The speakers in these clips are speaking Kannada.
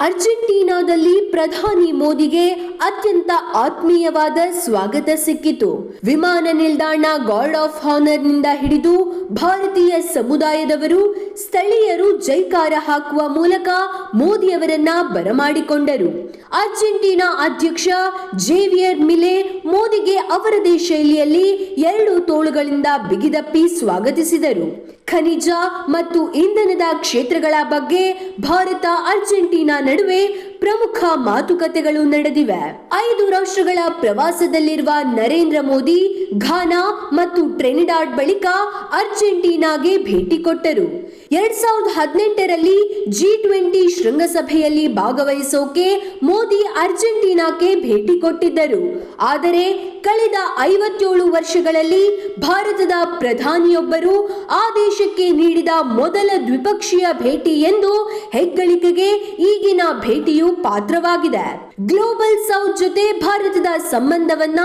ಅರ್ಜೆಂಟೀನಾದಲ್ಲಿ ಪ್ರಧಾನಿ ಮೋದಿಗೆ ಅತ್ಯಂತ ಆತ್ಮೀಯವಾದ ಸ್ವಾಗತ ಸಿಕ್ಕಿತು. ವಿಮಾನ ನಿಲ್ದಾಣ ಗಾರ್ಡ್ ಆಫ್ ಹಾನರ್ನಿಂದ ಹಿಡಿದು ಭಾರತೀಯ ಸಮುದಾಯದವರು ಸ್ಥಳೀಯರು ಜೈಕಾರ ಹಾಕುವ ಮೂಲಕ ಮೋದಿಯವರನ್ನ ಬರಮಾಡಿಕೊಂಡರು. ಅರ್ಜೆಂಟೀನಾ ಅಧ್ಯಕ್ಷ ಜೇವಿಯರ್ ಮಿಲೆ ಮೋದಿಗೆ ಅವರದೇ ಶೈಲಿಯಲ್ಲಿ ಎರಡು ತೋಳುಗಳಿಂದ ಬಿಗಿದಪ್ಪಿ ಸ್ವಾಗತಿಸಿದರು. ಖನಿಜ ಮತ್ತು ಇಂಧನದ ಕ್ಷೇತ್ರಗಳ ಬಗ್ಗೆ ಭಾರತ ಅರ್ಜೆಂಟೀನಾ ನಡುವೆ ಪ್ರಮುಖ ಮಾತುಕತೆಗಳು ನಡೆದಿವೆ. ಐದು ರಾಷ್ಟ್ರಗಳ ಪ್ರವಾಸದಲ್ಲಿರುವ ನರೇಂದ್ರ ಮೋದಿ, ಘಾನಾ ಮತ್ತು ಟ್ರೆನಿಡಾಡ್ ಬಳಿಕ ಅರ್ಜೆಂಟೀನಾಗೆ ಭೇಟಿ ಕೊಟ್ಟರು. ಎರಡ್ ಸಾವಿರದ ಹದಿನೆಂಟರಲ್ಲಿ ಜಿ ಟ್ವೆಂಟಿ ಶೃಂಗಸಭೆಯಲ್ಲಿ ಭಾಗವಹಿಸೋಕೆ ಮೋದಿ ಅರ್ಜೆಂಟೀನಾಕ್ಕೆ ಭೇಟಿ ಕೊಟ್ಟಿದ್ದರು. ಆದರೆ ಕಳೆದ ಐವತ್ತೇಳು ವರ್ಷಗಳಲ್ಲಿ ಭಾರತದ ಪ್ರಧಾನಿಯೊಬ್ಬರು ಆ ದೇಶಕ್ಕೆ ನೀಡಿದ ಮೊದಲ ದ್ವಿಪಕ್ಷೀಯ ಭೇಟಿ ಎಂದು ಹೆಗ್ಗಳಿಕೆಗೆ ಈಗಿನ ಭೇಟಿಯು ಪಾತ್ರವಾಗಿದೆ. ಗ್ಲೋಬಲ್ ಸೌತ್ ಜೊತೆ ಭಾರತದ ಸಂಬಂಧವನ್ನ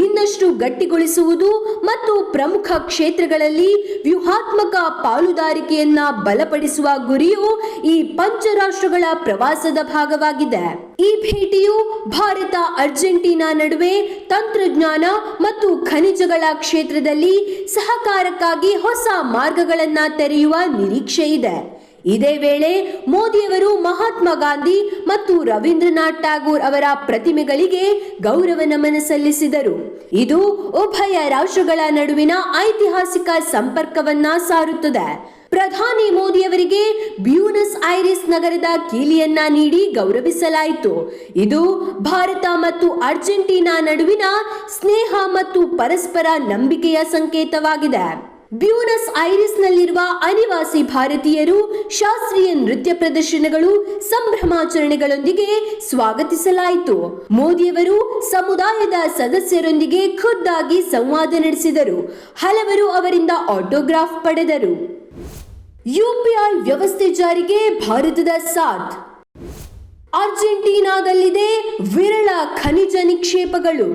ಇನ್ನಷ್ಟು ಗಟ್ಟಿಗೊಳಿಸುವುದು ಮತ್ತು ಪ್ರಮುಖ ಕ್ಷೇತ್ರಗಳಲ್ಲಿ ವ್ಯೂಹಾತ್ಮಕ ಪಾಲುದಾರಿಕೆಯನ್ನ ಬಲಪಡಿಸುವ ಗುರಿಯು ಈ ಪಂಚರಾಷ್ಟ್ರಗಳ ಪ್ರವಾಸದ ಭಾಗವಾಗಿದೆ. ಈ ಭೇಟಿಯು ಭಾರತ, ಅರ್ಜೆಂಟೀನಾ ನಡುವೆ ತಂತ್ರಜ್ಞಾನ ಮತ್ತು ಖನಿಜಗಳ ಕ್ಷೇತ್ರದಲ್ಲಿ ಸಹಕಾರಕ್ಕಾಗಿ ಹೊಸ ಮಾರ್ಗಗಳನ್ನು ತೆರೆಯುವ ನಿರೀಕ್ಷೆ ಇದೆ. ಇದೇ ವೇಳೆ ಮೋದಿಯವರು ಮಹಾತ್ಮ ಗಾಂಧಿ ಮತ್ತು ರವೀಂದ್ರನಾಥ್ ಟ್ಯಾಗೂರ್ ಅವರ ಪ್ರತಿಮೆಗಳಿಗೆ ಗೌರವ ನಮನ ಸಲ್ಲಿಸಿದರು. ಇದು ಉಭಯ ರಾಷ್ಟ್ರಗಳ ನಡುವಿನ ಐತಿಹಾಸಿಕ ಸಂಪರ್ಕವನ್ನ ಸಾರುತ್ತದೆ. ಪ್ರಧಾನಿ ಮೋದಿಯವರಿಗೆ ಬ್ಯೂನಸ್ ಐರಿಸ್ ನಗರದ ಕೀಲಿಯನ್ನ ನೀಡಿ ಗೌರವಿಸಲಾಯಿತು. ಇದು ಭಾರತ ಮತ್ತು ಅರ್ಜೆಂಟೀನಾ ನಡುವಿನ ಸ್ನೇಹ ಮತ್ತು ಪರಸ್ಪರ ನಂಬಿಕೆಯ ಸಂಕೇತವಾಗಿದೆ. ಬ್ಯೂನಸ್ ಐರಿಸ್ನಲ್ಲಿರುವ ಅನಿವಾಸಿ ಭಾರತೀಯರು ಶಾಸ್ತ್ರೀಯ ನೃತ್ಯ ಪ್ರದರ್ಶನಗಳು, ಸಂಭ್ರಮಾಚರಣೆಗಳೊಂದಿಗೆ ಸ್ವಾಗತಿಸಲಾಯಿತು. ಮೋದಿಯವರು ಸಮುದಾಯದ ಸದಸ್ಯರೊಂದಿಗೆ ಖುದ್ದಾಗಿ ಸಂವಾದ ನಡೆಸಿದರು. ಹಲವರು ಅವರಿಂದ ಆಟೋಗ್ರಾಫ್ ಪಡೆದರು. ಯುಪಿಐ ವ್ಯವಸ್ಥೆ ಜಾರಿಗೆ ಭಾರತದ ಸಾಥ್. ಅರ್ಜೆಂಟೀನಾದಲ್ಲಿದೆ ವಿರಳ ಖನಿಜ ನಿಕ್ಷೇಪಗಳು.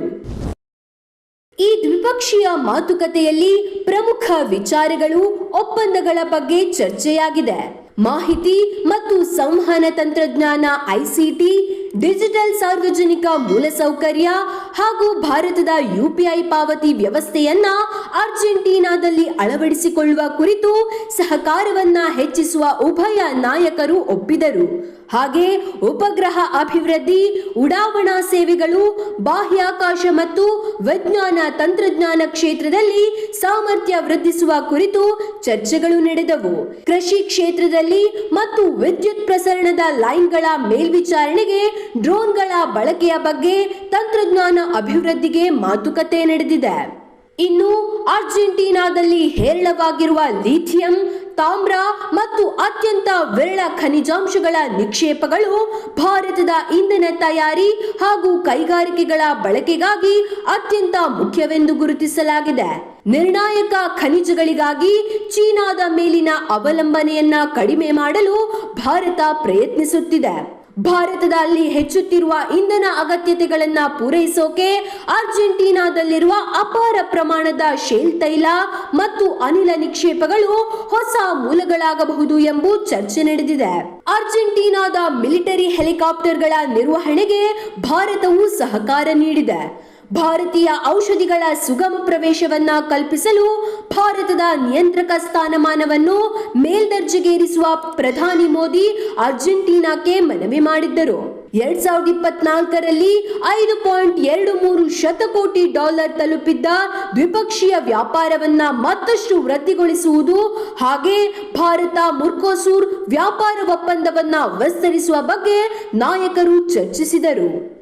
ಈ ದ್ವಿಪಕ್ಷೀಯ ಮಾತುಕತೆಯಲ್ಲಿ ಪ್ರಮುಖ ವಿಚಾರಗಳು, ಒಪ್ಪಂದಗಳ ಬಗ್ಗೆ ಚರ್ಚೆಯಾಗಿದೆ. ಮಾಹಿತಿ ಮತ್ತು ಸಂವಹನ ತಂತ್ರಜ್ಞಾನ ಐಸಿಟಿ ಡಿಜಿಟಲ್ ಸಾರ್ವಜನಿಕ ಮೂಲಸೌಕರ್ಯ ಹಾಗೂ ಭಾರತದ ಯುಪಿಐ ಪಾವತಿ ವ್ಯವಸ್ಥೆಯನ್ನ ಅರ್ಜೆಂಟೀನಾದಲ್ಲಿ ಅಳವಡಿಸಿಕೊಳ್ಳುವ ಕುರಿತು ಸಹಕಾರವನ್ನ ಹೆಚ್ಚಿಸುವ ಉಭಯ ನಾಯಕರು ಒಪ್ಪಿದರು. ಹಾಗೆ ಉಪಗ್ರಹ ಅಭಿವೃದ್ಧಿ, ಉಡಾವಣಾ ಸೇವೆಗಳು, ಬಾಹ್ಯಾಕಾಶ ಮತ್ತು ವಿಜ್ಞಾನ ತಂತ್ರಜ್ಞಾನ ಕ್ಷೇತ್ರದಲ್ಲಿ ಸಾಮರ್ಥ್ಯ ವೃದ್ಧಿಸುವ ಕುರಿತು ಚರ್ಚೆಗಳು ನಡೆದವು. ಕೃಷಿ ಕ್ಷೇತ್ರದಲ್ಲಿ ಮತ್ತು ವಿದ್ಯುತ್ ಪ್ರಸರಣದ ಲೈನ್ಗಳ ಮೇಲ್ವಿಚಾರಣೆಗೆ ಡ್ರೋನ್ಗಳ ಬಳಕೆಯ ಬಗ್ಗೆ ತಂತ್ರಜ್ಞಾನ ಅಭಿವೃದ್ಧಿಗೆ ಮಾತುಕತೆ ನಡೆದಿದೆ. ಇನ್ನು ಅರ್ಜೆಂಟೀನಾದಲ್ಲಿ ಹೇರಳವಾಗಿರುವ ಲಿಥಿಯಂ, ತಾಮ್ರ ಮತ್ತು ಅತ್ಯಂತ ವಿರಳ ಖನಿಜಾಂಶಗಳ ನಿಕ್ಷೇಪಗಳು ಭಾರತದ ಇಂಧನ ತಯಾರಿ ಹಾಗೂ ಕೈಗಾರಿಕೆಗಳ ಬಳಕೆಗಾಗಿ ಅತ್ಯಂತ ಮುಖ್ಯವೆಂದು ಗುರುತಿಸಲಾಗಿದೆ. ನಿರ್ಣಾಯಕ ಖನಿಜಗಳಿಗಾಗಿ ಚೀನಾದ ಮೇಲಿನ ಅವಲಂಬನೆಯನ್ನ ಕಡಿಮೆ ಮಾಡಲು ಭಾರತ ಪ್ರಯತ್ನಿಸುತ್ತಿದೆ. ಭಾರತದಲ್ಲಿ ಹೆಚ್ಚುತ್ತಿರುವ ಇಂಧನ ಅಗತ್ಯತೆಗಳನ್ನ ಪೂರೈಸೋಕೆ ಅರ್ಜೆಂಟೀನಾದಲ್ಲಿರುವ ಅಪಾರ ಪ್ರಮಾಣದ ಶೇಲ್ ತೈಲ ಮತ್ತು ಅನಿಲ ನಿಕ್ಷೇಪಗಳು ಹೊಸ ಮೂಲಗಳಾಗಬಹುದು ಎಂಬ ಚರ್ಚೆ ನಡೆದಿದೆ. ಅರ್ಜೆಂಟೀನಾದ ಮಿಲಿಟರಿ ಹೆಲಿಕಾಪ್ಟರ್ಗಳ ನಿರ್ವಹಣೆಗೆ ಭಾರತವು ಸಹಕಾರ ನೀಡಿದೆ. ಭಾರತೀಯ ಔಷಧಿಗಳ ಸುಗಮ ಪ್ರವೇಶವನ್ನ ಕಲ್ಪಿಸಲು ಭಾರತದ ನಿಯಂತ್ರಕ ಸ್ಥಾನಮಾನವನ್ನು ಮೇಲ್ದರ್ಜೆಗೇರಿಸುವ ಪ್ರಧಾನಿ ಮೋದಿ ಅರ್ಜೆಂಟೀನಾಕ್ಕೆ ಮನವಿ ಮಾಡಿದ್ದರು. ಎರಡ್ ಸಾವಿರದ ಇಪ್ಪತ್ನಾಲ್ಕರಲ್ಲಿ ಐದು ಪಾಯಿಂಟ್ ಎರಡು ಮೂರು ಶತಕೋಟಿ ಡಾಲರ್ ತಲುಪಿದ್ದ ದ್ವಿಪಕ್ಷೀಯ ವ್ಯಾಪಾರವನ್ನ ಮತ್ತಷ್ಟು ವೃದ್ಧಿಗೊಳಿಸುವುದು ಹಾಗೆ ಭಾರತ ಮುರ್ಕೋಸೂರ್ ವ್ಯಾಪಾರ ಒಪ್ಪಂದವನ್ನ ವಿಸ್ತರಿಸುವ ಬಗ್ಗೆ ನಾಯಕರು ಚರ್ಚಿಸಿದರು.